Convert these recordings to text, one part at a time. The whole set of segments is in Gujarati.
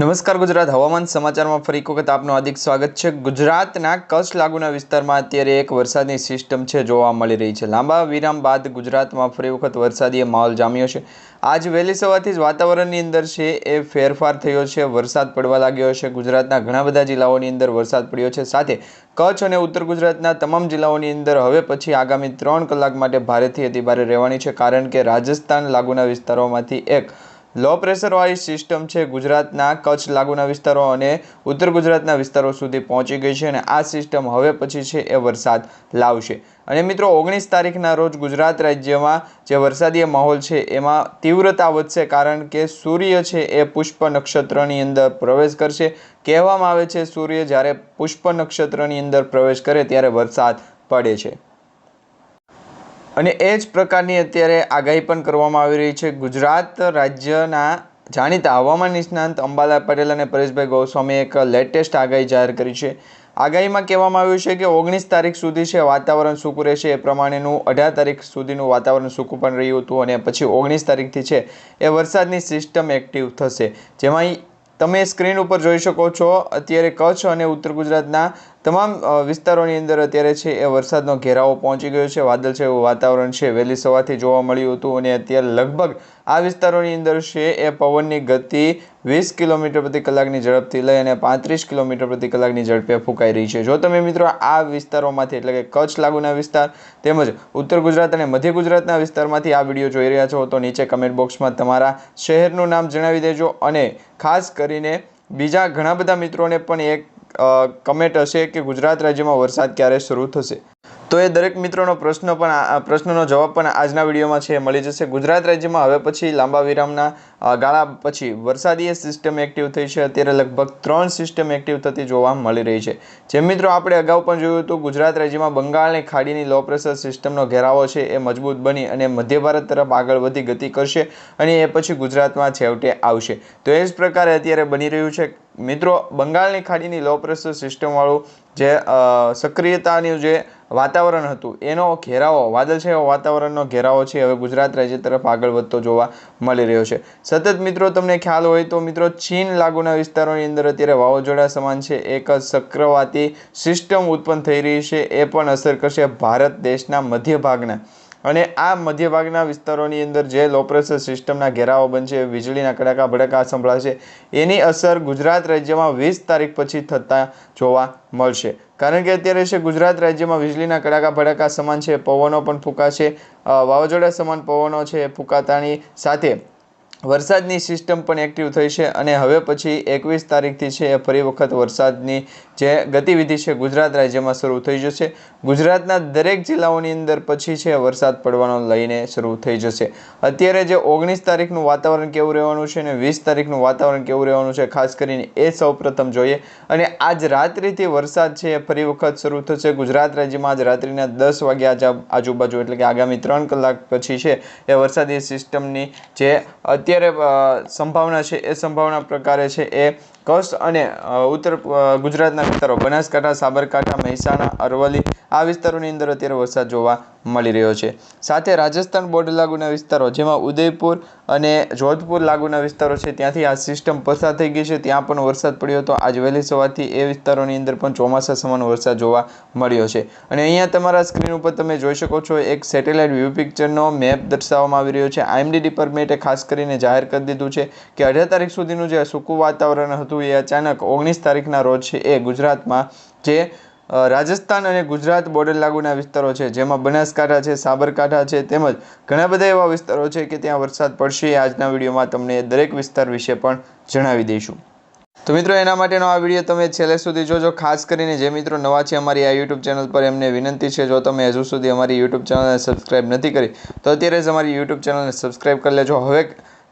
નમસ્કાર ગુજરાત. હવામાન સમાચારમાં ફરી એક વખત આપનું હાર્દિક સ્વાગત છે. ગુજરાતના કચ્છ લાગુના વિસ્તારમાં અત્યારે એક વરસાદની સિસ્ટમ છે જોવા મળી રહી છે. લાંબા વિરામ બાદ ગુજરાતમાં ફરી વખત વરસાદી માહોલ જામ્યો છે. આજ વહેલી સવારથી જ વાતાવરણની અંદર છે એ ફેરફાર થયો છે. વરસાદ પડવા લાગ્યો છે. ગુજરાતના ઘણા બધા જિલ્લાઓની અંદર વરસાદ પડ્યો છે. સાથે કચ્છ અને ઉત્તર ગુજરાતના તમામ જિલ્લાઓની અંદર હવે પછી આગામી ત્રણ કલાક માટે ભારેથી અતિભારે રહેવાની છે. કારણ કે રાજસ્થાન લાગુના વિસ્તારોમાંથી એક લો પ્રેશરવાળી સિસ્ટમ છે ગુજરાતના કચ્છ લાગુના વિસ્તારો અને ઉત્તર ગુજરાતના વિસ્તારો સુધી પહોંચી ગઈ છે અને આ સિસ્ટમ હવે પછી છે એ વરસાદ લાવશે. અને મિત્રો, ઓગણીસ તારીખના રોજ ગુજરાત રાજ્યમાં જે વરસાદી માહોલ છે એમાં તીવ્રતા વધશે કારણ કે સૂર્ય છે એ પુષ્પ નક્ષત્રની અંદર પ્રવેશ કરશે. કહેવામાં આવે છે સૂર્ય જ્યારે પુષ્પ નક્ષત્રની અંદર પ્રવેશ કરે ત્યારે વરસાદ પડે છે. અને એ જ પ્રકારની અત્યારે આગાહી પણ કરવામાં આવી રહી છે. ગુજરાત રાજ્યના જાણીતા હવામાન નિષ્ણાંત અંબાલાલ પટેલ અને પરેશભાઈ ગોસ્વામીએ એક લેટેસ્ટ આગાહી જાહેર કરી છે. આગાહીમાં કહેવામાં આવ્યું છે કે ઓગણીસ તારીખ સુધી છે વાતાવરણ સૂકું રહેશે. એ પ્રમાણેનું અઢાર તારીખ સુધીનું વાતાવરણ સૂકું પણ રહ્યું હતું અને પછી ઓગણીસ તારીખથી છે એ વરસાદની સિસ્ટમ એક્ટિવ થશે. જેમાં તમે સ્ક્રીન ઉપર જોઈ શકો છો, અત્યારે કચ્છ અને ઉત્તર ગુજરાતના તમામ વિસ્તારોની અંદર અત્યારે છે એ વરસાદનો ઘેરાવો પહોંચી ગયો છે, વાદળ છે એવું વાતાવરણ છે. વહેલી સવારથી જોવા મળ્યું હતું અને અત્યારે લગભગ આ વિસ્તારોની અંદર છે એ પવનની ગતિ વીસ કિલોમીટર પ્રતિ કલાકની ઝડપથી લઈ અને પાંત્રીસ કિલોમીટર પ્રતિ કલાકની ઝડપે ફૂંકાઈ રહી છે. જો તમે મિત્રો આ વિસ્તારોમાંથી, એટલે કે કચ્છ લાગુના વિસ્તાર, તેમજ ઉત્તર ગુજરાત અને મધ્ય ગુજરાતના વિસ્તારમાંથી આ વીડિયો જોઈ રહ્યા છો, તો નીચે કમેન્ટ બોક્સમાં તમારા શહેરનું નામ જણાવી દેજો અને ખાસ કરીને બીજા ઘણા બધા મિત્રોને પણ એક કમેન્ટ હશે કે ગુજરાત રાજ્યમાં વરસાદ ક્યારે શરૂ થશે. તો એ દરેક મિત્રોનો પ્રશ્ન પણ પ્રશ્નનો જવાબ પણ આજના વિડીયોમાં છે, મળી જશે. ગુજરાત રાજ્યમાં હવે પછી લાંબા વિરામના ગાળા પછી વરસાદીય સિસ્ટમ એક્ટિવ થઈ છે. અત્યારે લગભગ ત્રણ સિસ્ટમ એક્ટિવ થતી જોવા મળી રહી છે. જેમ મિત્રો આપણે અગાઉ પણ જોયું હતું, ગુજરાત રાજ્યમાં બંગાળની ખાડીની લો પ્રેશર સિસ્ટમનો ઘેરાવો છે, એ મજબૂત બની અને મધ્ય ભારત તરફ આગળ વધી ગતિ કરશે અને એ પછી ગુજરાતમાં છેવટે આવશે. તો એ જ પ્રકારે અત્યારે બની રહ્યું છે. મિત્રો, બંગાળની ખાડીની લો પ્રેશર સિસ્ટમવાળું જે સક્રિયતાની જે વાતાવરણ હતું. એનો ઘેરાવો વાદળછાયો વાતાવરણનો ઘેરાવો છે. હવે ગુજરાત રાજ્ય તરફ આગળ વધતો જોવા મળી રહ્યો છે. સતત મિત્રો, તમને ખ્યાલ હોય તો મિત્રો, ચીન લાગુના વિસ્તારોની અંદર અત્યારે વાવાઝોડા સમાન છે. એક ચક્રવાતી સિસ્ટમ ઉત્પન્ન થઈ રહી છે. એ પણ અસર કરશે ભારત દેશના મધ્ય ભાગના અને આ મધ્યભાગના વિસ્તારોની અંદર જે લો પ્રેશર સિસ્ટમના ઘેરાવો બનશે, વીજળીના કડાકા, ભડકા સંભળાશે, એની અસર ગુજરાત રાજ્યમાં વીસ તારીખ પછી થતાં જોવા મળશે. કારણ કે અત્યારે છે ગુજરાત રાજ્યમાં વીજળીના કડાકા, ભડાકા સમાન છે, પવનો પણ ફૂંકાશે વાવાઝોડા સમાન પવનો છે, ફૂંકાતાની સાથે વરસાદની સિસ્ટમ પણ એક્ટિવ થઈ છે અને હવે પછી એકવીસ તારીખથી છે એ ફરી વખત વરસાદની જે ગતિવિધિ છે ગુજરાત રાજ્યમાં શરૂ થઈ જશે. ગુજરાતના દરેક જિલ્લાઓની અંદર પછી છે વરસાદ પડવાનો લઈને શરૂ થઈ જશે. અત્યારે જે ઓગણીસ તારીખનું વાતાવરણ કેવું રહેવાનું છે અને વીસ તારીખનું વાતાવરણ કેવું રહેવાનું છે ખાસ કરીને એ સૌપ્રથમ જોઈએ. અને આજ રાત્રિથી વરસાદ છે એ ફરી વખત શરૂ થશે. ગુજરાત રાજ્યમાં આજ રાત્રિના દસ વાગ્યા આજુબાજુ એટલે કે આગામી ત્રણ કલાક પછી છે એ વરસાદી સિસ્ટમની જે અત્યારે સંભાવના છે, એ સંભાવના પ્રકારે છે એ કચ્છ અને ઉત્તર ગુજરાતના વિસ્તારો બનાસકાંઠા, સાબરકાંઠા, મહેસાણા, અરવલ્લી આ વિસ્તારોની અંદર અત્યારે વરસાદ જોવા મળી રહ્યો છે. સાથે રાજસ્થાન બોર્ડર લાગુના વિસ્તારો, જેમાં ઉદયપુર અને જોધપુર લાગુના વિસ્તારો છે. ત્યાંથી આ સિસ્ટમ પસાર થઈ ગઈ છે. ત્યાં પણ વરસાદ પડ્યો હતો. આજ વહેલી સવારથી એ વિસ્તારોની અંદર પણ ચોમાસા સમાન વરસાદ જોવા મળ્યો છે. અને અહીંયા તમારા સ્ક્રીન ઉપર તમે જોઈ શકો છો એક સેટેલાઇટ વ્યૂ પિક્ચરનો મેપ દર્શાવવામાં આવી રહ્યો છે. આઈએમડી ડિપાર્ટમેન્ટે ખાસ કરીને જાહેર કરી દીધું છે કે અઢાર તારીખ સુધીનું જે સૂકું વાતાવરણ હતું એ અચાનક ઓગણીસ તારીખના રોજ છે એ ગુજરાતમાં જે રાજસ્થાન અને ગુજરાત બોર્ડર લાગુના વિસ્તારો છે. જેમાં બનાસકાંઠા છે, સાબરકાંઠા છે, તેમજ ઘણા બધા એવા વિસ્તારો છે કે ત્યાં વરસાદ પડશે. આજના વિડીયોમાં તમને દરેક વિસ્તાર વિશે પણ જણાવી દઈશું. તો મિત્રો, એના માટેનો આ વીડિયો તમે છેલ્લે સુધી જોજો. ખાસ કરીને જે મિત્રો નવા છે અમારી આ યુટ્યુબ ચેનલ પર, એમને વિનંતી છે, જો તમે હજુ સુધી અમારી યુટ્યુબ ચેનલને સબસ્ક્રાઈબ નથી કરી, તો અત્યારે જ અમારી યુટ્યુબ ચેનલને સબસ્ક્રાઈબ કરી લેજો. હવે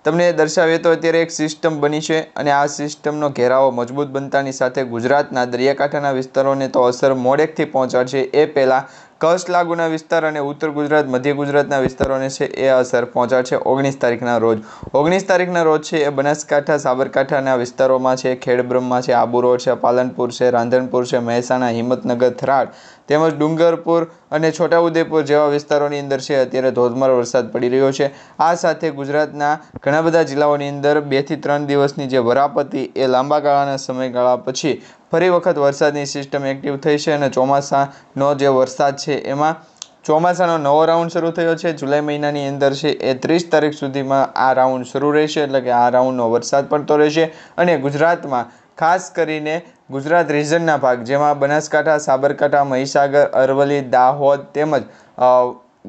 તમને દર્શાવીએ તો અત્યારે એક સિસ્ટમ બની છે અને આ સિસ્ટમનો ઘેરાવો મજબૂત બનતાની સાથે ગુજરાતના દરિયાકાંઠાના વિસ્તારોને તો અસર મોડેકથી પહોંચાડશે. એ પહેલાં કચ્છ લાગુના વિસ્તાર અને ઉત્તર ગુજરાત, મધ્ય ગુજરાતના વિસ્તારોને છે એ અસર પહોંચાડશે ઓગણીસ તારીખના રોજ. ઓગણીસ તારીખના રોજ છે એ બનાસકાંઠા, સાબરકાંઠાના વિસ્તારોમાં છે ખેડબ્રહ્મા છે આબુ રોડ છે, પાલનપુર છે રાંધણપુર છે, મહેસાણા, હિંમતનગર, થરાદ તેમજ ડુંગરપુર અને છોટાઉદેપુર જેવા વિસ્તારોની અંદર છે. અત્યારે ધોધમાર વરસાદ પડી રહ્યો છે. આ સાથે ગુજરાતના ઘણા બધા જિલ્લાઓની અંદર બેથી ત્રણ દિવસની જે વરાપતી એ લાંબા ગાળાના સમયગાળા પછી ફરી વખત વરસાદની સિસ્ટમ એક્ટિવ થઈ છે અને ચોમાસાનો જે વરસાદ છે એમાં ચોમાસાનો નવો રાઉન્ડ શરૂ થયો છે. જુલાઈ મહિનાની અંદર છે એ ત્રીસ તારીખ સુધીમાં આ રાઉન્ડ શરૂ રહેશે. એટલે કે આ રાઉન્ડનો વરસાદ પડતો રહેશે. અને ગુજરાતમાં ખાસ કરીને ગુજરાત રિજનના ભાગ, જેમાં બનાસકાંઠા, સાબરકાંઠા, મહીસાગર, અરવલ્લી, દાહોદ તેમજ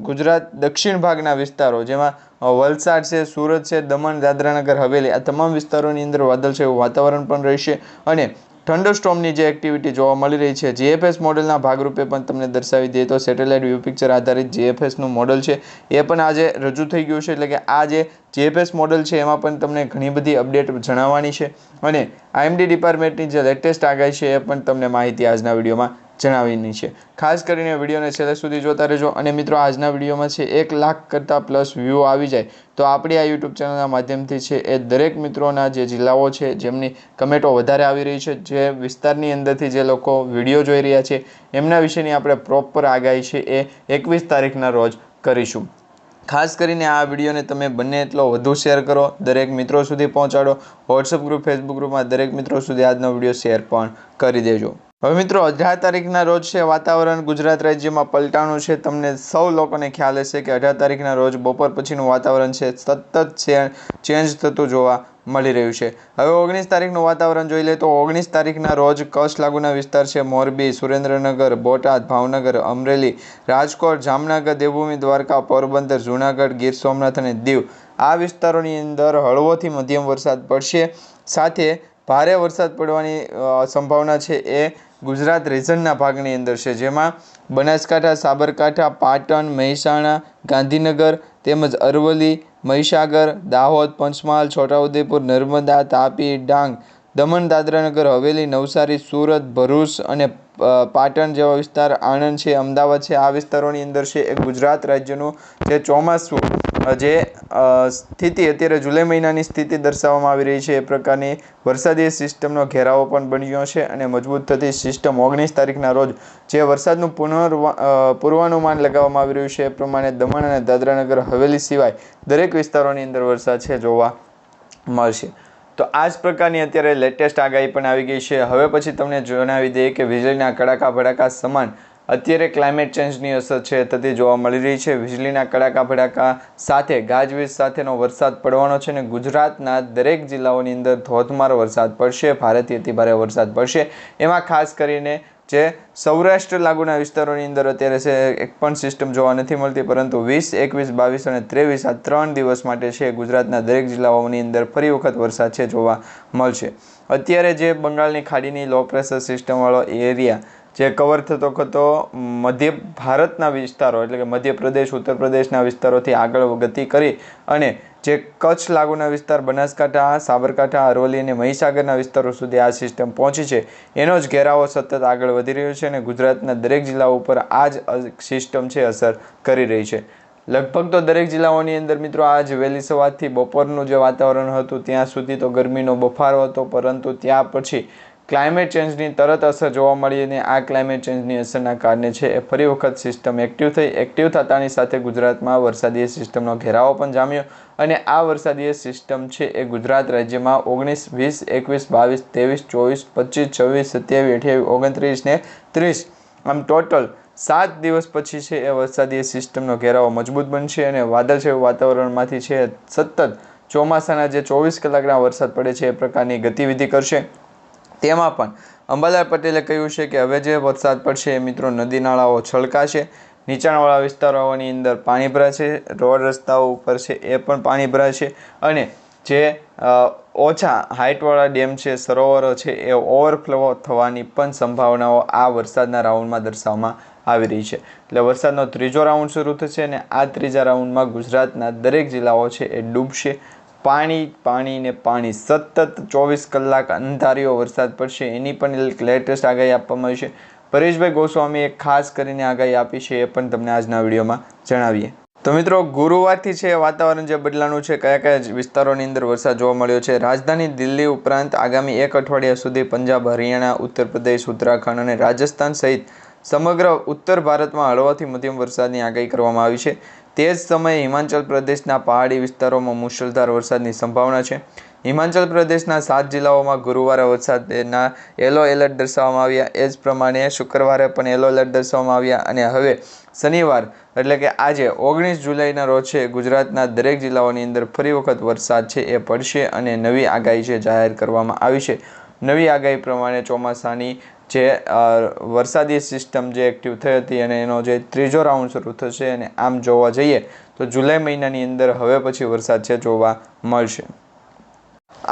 ગુજરાત દક્ષિણ ભાગના વિસ્તારો, જેમાં વલસાડ છે, સુરત છે, દમણ, દાદરાનગર, હવેલી આ તમામ વિસ્તારોની અંદર વાદળછાયું વાતાવરણ પણ રહેશે અને થંડરસ્ટોમની જે એક્ટિવિટી જોવા મળી રહી છે જીએફએસ મોડલના ભાગરૂપે પણ તમને દર્શાવી દઈએ તો સેટેલાઇટ વ્યૂ પિક્ચર આધારિત જીએફએસનું મોડલ છે. એ પણ આજે રજૂ થઈ ગયું છે, એટલે કે આ જે જીએફએસ મોડલ છે, એમાં પણ તમને ઘણી બધી અપડેટ જણાવવાની છે. અને આઈએમડી ડિપાર્ટમેન્ટની જે લેટેસ્ટ આગાહી છે, એ પણ તમને માહિતી આજના વિડીયોમાં જણાવવાની છે. ખાસ કરીને વિડીયોને છેલ્લે સુધી જોતા રહેજો અને મિત્રો, આજના વિડીયોમાં છે એક લાખ કરતાં પ્લસ વ્યૂ આવી જાય. તો આપણી આ યુટ્યુબ ચેનલના માધ્યમથી છે એ દરેક મિત્રોના જે જિલ્લાઓ છે, જેમની કમેન્ટો વધારે આવી રહી છે, જે વિસ્તારની અંદરથી જે લોકો વીડિયો જોઈ રહ્યા છે, એમના વિશેની આપણે પ્રોપર આગાહી છે એ એકવીસ તારીખના રોજ કરીશું. ખાસ કરીને આ વિડીયોને તમે બંને એટલો વધુ શેર કરો, દરેક મિત્રો સુધી પહોંચાડો વોટ્સઅપ ગ્રુપ ફેસબુક ગ્રુપમાં દરેક મિત્રો સુધી આજનો વીડિયો શેર પણ કરી દેજો. હવે મિત્રો, અઢાર તારીખના રોજ છે વાતાવરણ. ગુજરાત રાજ્યમાં પલટાણું છે. તમને સૌ લોકોને ખ્યાલ હશે કે અઢાર તારીખના રોજ બપોર પછીનું વાતાવરણ છે. સતત ચેન્જ થતું જોવા મળી રહ્યું છે. હવે ઓગણીસ તારીખનું વાતાવરણ જોઈ લે તો ઓગણીસ તારીખના રોજ કચ્છ લાગુના વિસ્તાર છે. મોરબી, સુરેન્દ્રનગર, બોટાદ, ભાવનગર, અમરેલી, રાજકોટ, જામનગર, દેવભૂમિ, દ્વારકા, પોરબંદર, જૂનાગઢ, ગીર સોમનાથ અને દીવ. આ વિસ્તારોની અંદર હળવોથી મધ્યમ વરસાદ પડશે. સાથે ભારે વરસાદ પડવાની સંભાવના છે એ ગુજરાત રિજનના ભાગની અંદર છે, જેમાં બનાસકાંઠા, સાબરકાંઠા, પાટણ, મહેસાણા, ગાંધીનગર તેમજ અરવલ્લી, મહીસાગર, દાહોદ, પંચમહાલ, છોટાઉદેપુર, નર્મદા, તાપી, ડાંગ, દમણ, દાદરાનગર, હવેલી, નવસારી, સુરત, ભરૂચ અને પાટણ જેવા વિસ્તાર આણંદ છે, અમદાવાદ છે. આ વિસ્તારોની અંદર છે એ ગુજરાત રાજ્યનું જે ચોમાસું જે સ્થિતિ અત્યારે જુલાઈ મહિનાની સ્થિતિ દર્શાવવામાં આવી રહી છે, એ પ્રકારની વરસાદી સિસ્ટમનો ઘેરાવો પણ બન્યો છે અને મજબૂત થતી સિસ્ટમ ઓગણીસ તારીખના રોજ જે વરસાદનું પુનર્વા પૂર્વાનુમાન લગાવવામાં આવી રહ્યું છે, એ પ્રમાણે દમણ અને દાદરાનગર હવેલી સિવાય દરેક વિસ્તારોની અંદર વરસાદ છે જોવા મળશે. તો આ જ પ્રકારની અત્યારે લેટેસ્ટ આગાહી પણ આવી ગઈ છે. હવે પછી તમને જણાવી દઈએ કે વીજળીના કડાકા ભડાકા સમાન અત્યારે ક્લાઇમેટ ચેન્જની અસર છે થતી જોવા મળી રહી છે. વીજળીના કડાકા ભડાકા સાથે ગાજવીજ સાથેનો વરસાદ પડવાનો છે અને ગુજરાતના દરેક જિલ્લાઓની અંદર ધોધમાર વરસાદ પડશે ભારતીય અતિભારે વરસાદ પડશે. એમાં ખાસ કરીને જે સૌરાષ્ટ્ર લાગુના વિસ્તારોની અંદર અત્યારે છે, એક પણ સિસ્ટમ જોવા નથી મળતી, પરંતુ વીસ, એકવીસ, બાવીસ અને ત્રેવીસ આ ત્રણ દિવસ માટે છે ગુજરાતના દરેક જિલ્લાઓની અંદર ફરી વખત વરસાદ છે જોવા મળશે. અત્યારે જે બંગાળની ખાડીની લો પ્રેશર સિસ્ટમવાળો એરિયા જે કવર થતો હતો મધ્ય ભારતના વિસ્તારો, એટલે કે મધ્યપ્રદેશ ઉત્તર પ્રદેશના વિસ્તારોથી આગળ ગતિ કરી અને જે કચ્છ લાગુના વિસ્તાર, બનાસકાંઠા, સાબરકાંઠા, અરવલ્લી અને મહીસાગરના વિસ્તારો સુધી આ સિસ્ટમ પહોંચી છે. એનો જ ઘેરાવો સતત આગળ વધી રહ્યો છે અને ગુજરાતના દરેક જિલ્લાઓ ઉપર આ જ સિસ્ટમ છે અસર કરી રહી છે. લગભગ તો દરેક જિલ્લાઓની અંદર મિત્રો આજ વહેલી સવારથી બપોરનું જે વાતાવરણ હતું, ત્યાં સુધી તો ગરમીનો બફારો હતો, પરંતુ ત્યાં પછી ક્લાઇમેટ ચેન્જની તરત અસર જોવા મળી અને આ ક્લાઇમેટ ચેન્જની અસરના કારણે છે એ ફરી વખત સિસ્ટમ એક્ટિવ થઈ એક્ટિવ થતાની સાથે ગુજરાતમાં વરસાદીય સિસ્ટમનો ઘેરાવો પણ જામ્યો અને આ વરસાદીય સિસ્ટમ છે એ ગુજરાત રાજ્યમાં ઓગણીસ, વીસ, એકવીસ, બાવીસ, ત્રેવીસ, ચોવીસ, પચીસ, છવ્વીસ, સત્યાવીસ, અઠ્યાવીસ, ઓગણત્રીસ ને ત્રીસ. આમ ટોટલ સાત દિવસ પછી છે એ વરસાદીય સિસ્ટમનો ઘેરાવો મજબૂત બનશે અને વાદળછાયું વાતાવરણમાંથી છે સતત ચોમાસાના જે ચોવીસ કલાકના વરસાદ પડે છે એ પ્રકારની ગતિવિધિ કરશે. તેમાં પણ અંબાલાલ પટેલે કહ્યું છે કે હવે જે વરસાદ પડશે એ મિત્રો નદી નાળાઓ છલકાશે. નીચાણવાળા વિસ્તારોની અંદર પાણી ભરાશે. રોડ રસ્તાઓ ઉપર છે એ પણ પાણી ભરાશે. અને જે ઓછા હાઇટવાળા ડેમ છે, સરોવરો છે, એ ઓવરફ્લો થવાની પણ સંભાવનાઓ આ વરસાદના રાઉન્ડમાં દર્શાવવામાં આવી રહી છે. એટલે વરસાદનો ત્રીજો રાઉન્ડ શરૂ થશે અને આ ત્રીજા રાઉન્ડમાં ગુજરાતના દરેક જિલ્લાઓ છે એ ડૂબશે. પાણી પાણી ને પાણી. સતત ચોવીસ કલાક અંધારીઓ વરસાદ પડશે. એની પણ એક લેટેસ્ટ આગાહી આપવામાં આવી છે. પરેશભાઈ ગોસ્વામીએ ખાસ કરીને આગાહી આપી છે, એ પણ તમને આજના વિડીયોમાં જણાવીએ. તો મિત્રો, ગુરુવારથી છે, વાતાવરણ જે બદલાનું છે, કયા કયા વિસ્તારોની અંદર વરસાદ જોવા મળ્યો છે? રાજધાની દિલ્હી ઉપરાંત આગામી એક અઠવાડિયા સુધી પંજાબ, હરિયાણા, ઉત્તર પ્રદેશ, ઉત્તરાખંડ અને રાજસ્થાન સહિત સમગ્ર ઉત્તર ભારતમાં હળવાથી મધ્યમ વરસાદની આગાહી કરવામાં આવી છે. તે જ સમયે હિમાચલ પ્રદેશના પહાડી વિસ્તારોમાં મુશળધાર વરસાદની સંભાવના છે. હિમાચલ પ્રદેશના સાત જિલ્લાઓમાં ગુરુવારે વરસાદના યલો એલર્ટ દર્શાવવામાં આવ્યા. એ જ પ્રમાણે શુક્રવારે પણ યલો એલર્ટ દર્શાવવામાં આવ્યા અને હવે શનિવાર, એટલે કે આજે ઓગણીસ જુલાઈના રોજ ગુજરાતના દરેક જિલ્લાઓની અંદર ફરી વખત વરસાદ છે એ પડશે અને નવી આગાહી છે જાહેર કરવામાં આવી છે. નવી આગાહી પ્રમાણે ચોમાસાની જે વરસાદી સિસ્ટમ જે એક્ટિવ થઈ હતી અને એનો જે ત્રીજો રાઉન્ડ શરૂ થશે અને આમ જોવા જઈએ તો જુલાઈ મહિનાની અંદર હવે પછી વરસાદ છે જોવા મળશે.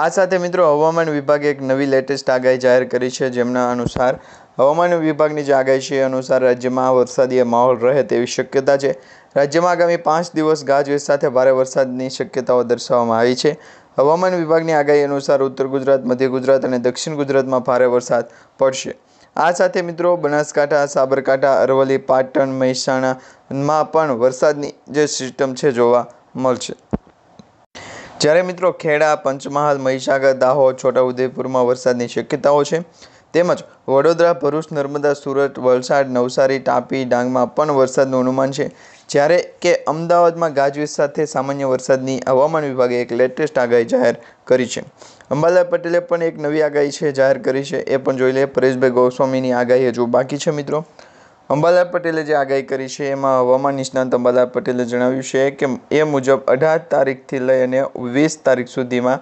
આ સાથે મિત્રો હવામાન વિભાગે એક નવી લેટેસ્ટ આગાહી જાહેર કરી છે જેમના અનુસાર હવામાન વિભાગની જે આગાહી છે અનુસાર રાજ્યમાં વરસાદી માહોલ રહે તેવી શક્યતા છે. રાજ્યમાં આગામી પાંચ દિવસ ગાજવીજ સાથે ભારે વરસાદની શક્યતાઓ દર્શાવવામાં આવી છે. હવામાન વિભાગની આગાહી અનુસાર ઉત્તર ગુજરાત, મધ્ય ગુજરાત અને દક્ષિણ ગુજરાતમાં ભારે વરસાદ પડશે. આ સાથે મિત્રો બનાસકાંઠા, સાબરકાંઠા, અરવલ્લી, પાટણ, મહેસાણામાં પણ વરસાદની જે સિસ્ટમ છે જોવા મળશે. જ્યારે મિત્રો ખેડા, પંચમહાલ, મહીસાગર, દાહોદ, છોટાઉદેપુરમાં વરસાદની શક્યતાઓ છે, તેમજ વડોદરા, ભરૂચ, નર્મદા, સુરત, વલસાડ, નવસારી, તાપી, ડાંગમાં પણ વરસાદનું અનુમાન છે. જ્યારે કે અમદાવાદમાં ગાજવીજ સાથે સામાન્ય વરસાદની હવામાન વિભાગે એક લેટેસ્ટ આગાહી જાહેર કરી છે. અંબાલાલ પટેલે પણ એક નવી આગાહી છે, જાહેર કરી છે. એ પણ જોઈ લે, પરેશભાઈ ગોસ્વામીની આગાહી હજુ બાકી છે મિત્રો. અંબાલાલ પટેલે જે આગાહી કરી છે, એમાં હવામાન નિષ્ણાંત અંબાલાલ પટેલે જણાવ્યું છે કે એ મુજબ અઢાર તારીખથી લઈ અને વીસ તારીખ સુધીમાં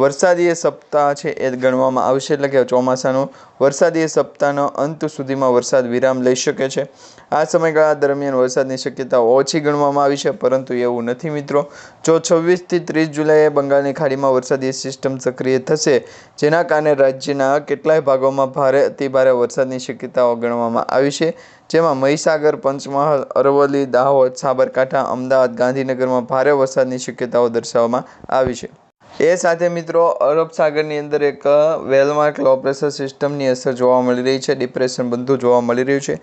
વરસાદીય સપ્તાહ છે એ ગણવામાં આવશે એટલે કે ચોમાસાનું વરસાદીય સપ્તાહનો અંત સુધીમાં વરસાદ વિરામ લઈ શકે છે. આ સમયગાળા દરમિયાન વરસાદની શક્યતા ઓછી ગણવામાં આવી છે, પરંતુ એવું નથી મિત્રો. જો છવ્વીસથી ત્રીસ જુલાઈએ બંગાળની ખાડીમાં વરસાદી સિસ્ટમ સક્રિય થશે, જેના કારણે રાજ્યના કેટલાય ભાગોમાં ભારે, અતિભારે વરસાદની શક્યતાઓ ગણવામાં આવી છે. જેમાં મહીસાગર, પંચમહાલ, અરવલ્લી, દાહોદ, સાબરકાંઠા, અમદાવાદ, ગાંધીનગરમાં ભારે વરસાદની શક્યતાઓ દર્શાવવામાં આવી છે. એ સાથે મિત્રો, અરબ સાગરની અંદર એક વેલમાર્ક લો પ્રેશર સિસ્ટમની અસર જોવા મળી રહી છે, ડિપ્રેશન બધું જોવા મળી રહ્યું છે.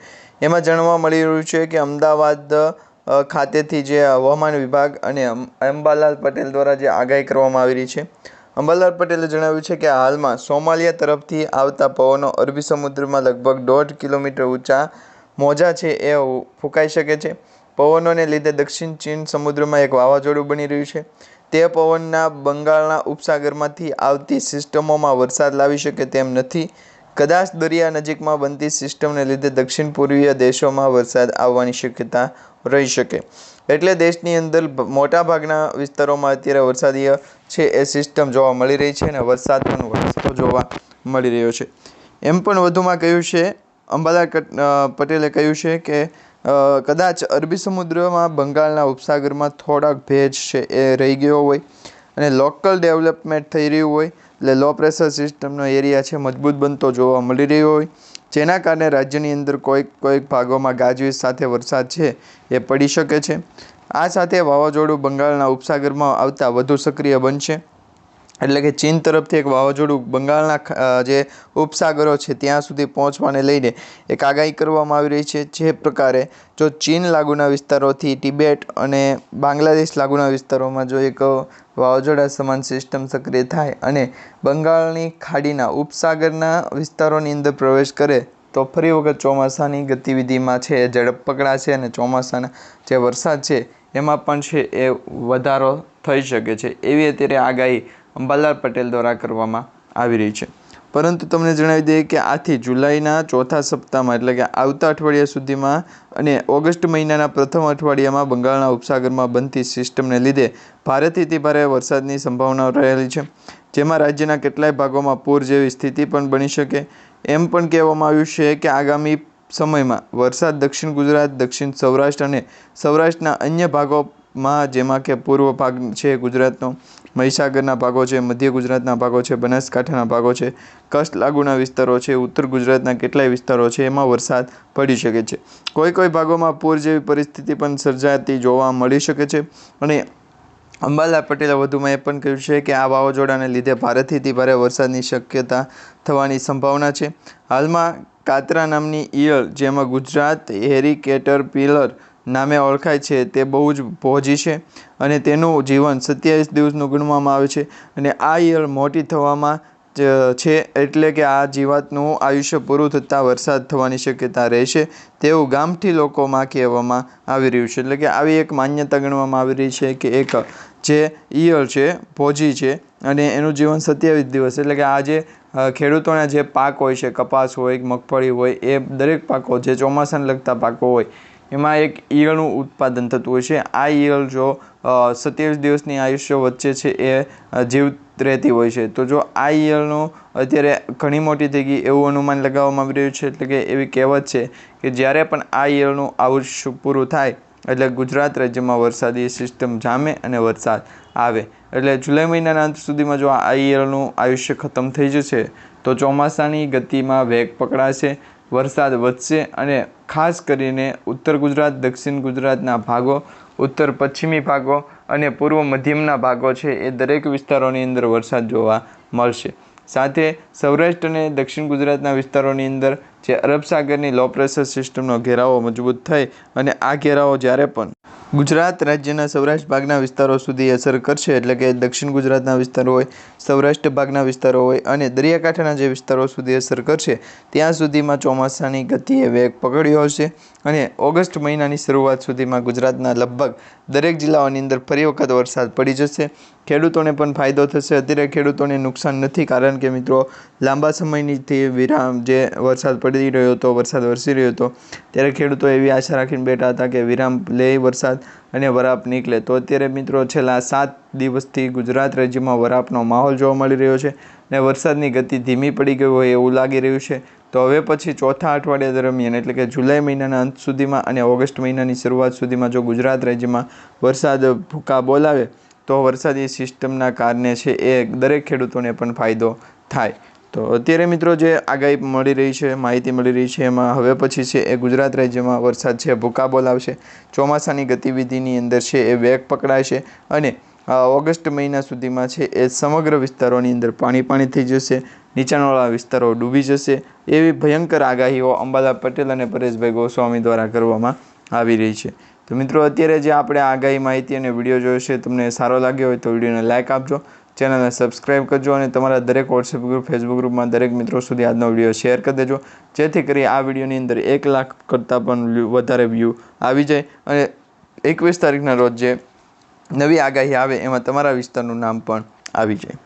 એમાં જાણવા મળી રહ્યું છે કે અમદાવાદ ખાતેથી જે હવામાન વિભાગ અને અંબાલાલ પટેલ દ્વારા જે આગાહી કરવામાં આવી રહી છે, અંબાલાલ પટેલે જણાવ્યું છે કે હાલમાં સોમાલિયા તરફથી આવતા પવનો અરબી સમુદ્રમાં લગભગ દોઢ કિલોમીટર ઊંચા મોજા છે એ ફૂંકાઈ શકે છે. પવનોને લીધે દક્ષિણ ચીન સમુદ્રમાં એક વાવાઝોડું બની રહ્યું છે. તે પવનના બંગાળના ઉપસાગરમાંથી આવતી સિસ્ટમોમાં વરસાદ લાવી શકે તેમ નથી. કદાચ દરિયા નજીકમાં બનતી સિસ્ટમને લીધે દક્ષિણ પૂર્વીય દેશોમાં વરસાદ આવવાની શક્યતા રહી શકે. એટલે દેશની અંદર મોટાભાગના વિસ્તારોમાં અત્યારે વરસાદીય છે એ સિસ્ટમ જોવા મળી રહી છે અને વરસાદ પણ વરસતો જોવા મળી રહ્યો છે. એમ પણ વધુમાં કહ્યું છે, અંબાલાલ પટેલે કહ્યું છે કે કદાચ અરબી સમુદ્રમાં, બંગાળના ઉપસાગરમાં થોડાક ભેજ છે, એ રહી ગયો હોય અને લોકલ ડેવલપમેન્ટ થઈ રહ્યું હોય, એટલે લો પ્રેશર સિસ્ટમનો એરિયા છે, મજબૂત બનતો જોવા મળી રહ્યો હોય. જેના કારણે રાજ્યની અંદર કોઈક કોઈક ભાગોમાં ગાજવીજ સાથે વરસાદ છે, એ પડી શકે છે. આ સાથે વાવાઝોડું બંગાળના ઉપસાગરમાં આવતા વધુ સક્રિય બનશે. એટલે કે ચીન તરફથી એક વાવાઝોડું બંગાળના જે ઉપસાગરો છે ત્યાં સુધી પહોંચવાને લઈને એક આગાહી કરવામાં આવી રહી છે જે પ્રકારે જો ચીન લાગુના વિસ્તારોથી તિબેટ અને બાંગ્લાદેશ લાગુના વિસ્તારોમાં જો એક વાવાઝોડા સમાન સિસ્ટમ સક્રિય થાય અને બંગાળની ખાડીના ઉપસાગરના વિસ્તારોની અંદર પ્રવેશ કરે, તો ફરી વખત ચોમાસાની ગતિવિધિમાં છે ઝડપ પકડાશે અને ચોમાસાના જે વરસાદ છે, એમાં પણ છે એ વધારો થઈ શકે છે. એવી અત્યારે આગાહી અંબાલાલ પટેલ દ્વારા કરવામાં આવી રહી છે. પરંતુ તમને જણાવી દઈએ કે આથી જુલાઈના ચોથા સપ્તાહમાં, એટલે કે આવતા અઠવાડિયા સુધીમાં અને ઓગસ્ટ મહિનાના પ્રથમ અઠવાડિયામાં બંગાળના ઉપસાગરમાં બનતી સિસ્ટમને લીધે ભારેથી ભારે વરસાદની સંભાવના રહેલી છે. જેમાં રાજ્યના કેટલાય ભાગોમાં પૂર જેવી સ્થિતિ પણ બની શકે. એમ પણ કહેવામાં આવ્યું છે કે આગામી સમયમાં વરસાદ દક્ષિણ ગુજરાત, દક્ષિણ સૌરાષ્ટ્ર અને સૌરાષ્ટ્રના અન્ય ભાગોમાં જેમાં કે પૂર્વ ભાગ છે ગુજરાતનો, મહીસાગરના ભાગો છે, મધ્ય ગુજરાતના ભાગો છે, બનાસકાંઠાના ભાગો છે, કચ્છ લાગુના વિસ્તારો છે, ઉત્તર ગુજરાતના કેટલાય વિસ્તારો છે, એમાં વરસાદ પડી શકે છે. કોઈ કોઈ ભાગોમાં પૂર જેવી પરિસ્થિતિ પણ સર્જાતી જોવા મળી શકે છે અને અંબાલાલ પટેલે વધુમાં એ પણ કહ્યું છે કે આ વાવાઝોડાને લીધે ભારેથી ભારે વરસાદની શક્યતા થવાની સંભાવના છે. હાલમાં કાતરા નામની ઈયળ, જેમાં ગુજરાત હેરિકેટર પિલર નામે ઓળખાય છે, તે બહુ જ ભોજી છે અને તેનું જીવન સત્યાવીસ દિવસનું ગણવામાં આવે છે અને આ ઈયળ મોટી થવામાં જ છે એટલે કે આ જીવાતનું આયુષ્ય પૂરું થતાં વરસાદ થવાની શક્યતા રહેશે તેવું ગામઠી લોકોમાં કહેવામાં આવી રહ્યું છે. એટલે કે આવી એક માન્યતા ગણવામાં આવી રહી છે કે એક જે ઈયળ છે, ભોજી છે અને એનું જીવન સત્યાવીસ દિવસ. એટલે કે આજે ખેડૂતોના જે પાક હોય છે, કપાસ હોય, મગફળી હોય, એ દરેક પાકો જે ચોમાસાને લગતા પાકો હોય એમાં એક ઈયળનું ઉત્પાદન થતું હોય છે. આ ઈયળ જો સત્યાવીસ દિવસની આયુષ્ય વચ્ચે છે એ જીવ રહેતી હોય છે. તો જો આ ઈયળનું અત્યારે ઘણી મોટી થઈ ગઈ એવું અનુમાન લગાવવામાં આવી રહ્યું છે, એટલે કે એવી કહેવત છે કે જ્યારે પણ આ ઈયળનું આયુષ્ય પૂરું થાય, એટલે ગુજરાત રાજ્યમાં વરસાદી સિસ્ટમ જામે અને વરસાદ આવે. એટલે જુલાઈ મહિનાના અંત સુધીમાં જો આ ઈયળનું આયુષ્ય ખતમ થઈ જશે, તો ચોમાસાની ગતિમાં વેગ પકડાશે વરસાદ વધશે અને ખાસ કરીને ઉત્તર ગુજરાત, દક્ષિણ ગુજરાતના ભાગો, ઉત્તર પશ્ચિમી ભાગો અને પૂર્વ મધ્યમના ભાગો છે એ દરેક વિસ્તારોની અંદર વરસાદ જોવા મળશે. સાથે સૌરાષ્ટ્ર અને દક્ષિણ ગુજરાતના વિસ્તારોની અંદર જે અરબ સાગરની લો પ્રેશર સિસ્ટમનો ઘેરાવો મજબૂત થઈ અને આ ઘેરાવો જ્યારે પણ ગુજરાત રાજ્યના સૌરાષ્ટ્ર ભાગના વિસ્તારો સુધી અસર કરશે, એટલે કે દક્ષિણ ગુજરાતના વિસ્તારો હોય, સૌરાષ્ટ્ર ભાગના વિસ્તારો હોય અને દરિયાકાંઠાના જે વિસ્તારો સુધી અસર કરશે, ત્યાં સુધીમાં ચોમાસાની ગતિએ વેગ પકડ્યો હશે અને ઓગસ્ટ મહિનાની શરૂઆત સુધીમાં ગુજરાતના લગભગ દરેક જિલ્લાઓની અંદર ફરી વખત વરસાદ પડી જશે. ખેડૂતોને પણ ફાયદો થશે. અત્યારે ખેડૂતોને નુકસાન નથી, કારણ કે મિત્રો, લાંબા સમયનીથી વિરામ જે વરસાદ પડી રહ્યો હતો, વરસાદ વરસી રહ્યો હતો. ત્યારે ખેડૂતો એવી આશા રાખીને બેઠા હતા કે વિરામ લે વરસાદ અને વરાપ નીકળે. તો અત્યારે મિત્રો છેલ્લા સાત દિવસથી ગુજરાત રાજ્યમાં વરાપનો માહોલ જોવા મળી રહ્યો છે અને વરસાદની ગતિ ધીમી પડી ગઈ હોય એવું લાગી રહ્યું છે. તો હવે પછી ચોથા અઠવાડિયા દરમિયાન એટલે કે જુલાઈ મહિનાના અંત સુધીમાં અને ઓગસ્ટ મહિનાની શરૂઆત સુધીમાં જો ગુજરાત રાજ્યમાં વરસાદ ભૂકા બોલાવે, તો વરસાદી સિસ્ટમના કારણે છે એ દરેક ખેડૂતોને પણ ફાયદો થાય. તો અત્યારે મિત્રો જે આગાહી મળી રહી છે, માહિતી મળી રહી છે, એમાં હવે પછી છે એ ગુજરાત રાજ્યમાં વરસાદ છે, ભૂકાબોલ બોલાવશે ચોમાસાની ગતિવિધિની અંદર છે એ વેગ પકડાય છે અને ઓગસ્ટ મહિના સુધીમાં છે એ સમગ્ર વિસ્તારોની અંદર પાણી પાણી થઈ જશે, નીચાણવાળા વિસ્તારો ડૂબી જશે, એવી ભયંકર આગાહીઓ અંબાલા પટેલ અને પરેશભાઈ ગોસ્વામી દ્વારા કરવામાં આવી રહી છે. તો મિત્રો અત્યારે જે આપણે આગાહી માહિતી અને વીડિયો જોયો છે, તમને સારો લાગ્યો હોય તો વિડીયોને લાઇક આપજો ચેનલને સબસ્ક્રાઇબ કરજો અને તમારા દરેક વોટ્સએપ ગ્રુપ ફેસબુક ગ્રુપમાં દરેક મિત્રો સુધી આજનો વીડિયો શેર કરી દેજો. જેથી કરી આ વિડીયોની અંદર એક લાખ કરતાં પણ વધારે વ્યૂ આવી જાય. અને એકવીસ તારીખના રોજ જે નવી આગાહી આવે, એમાં તમારા વિસ્તારનું નામ પણ આવી જાય.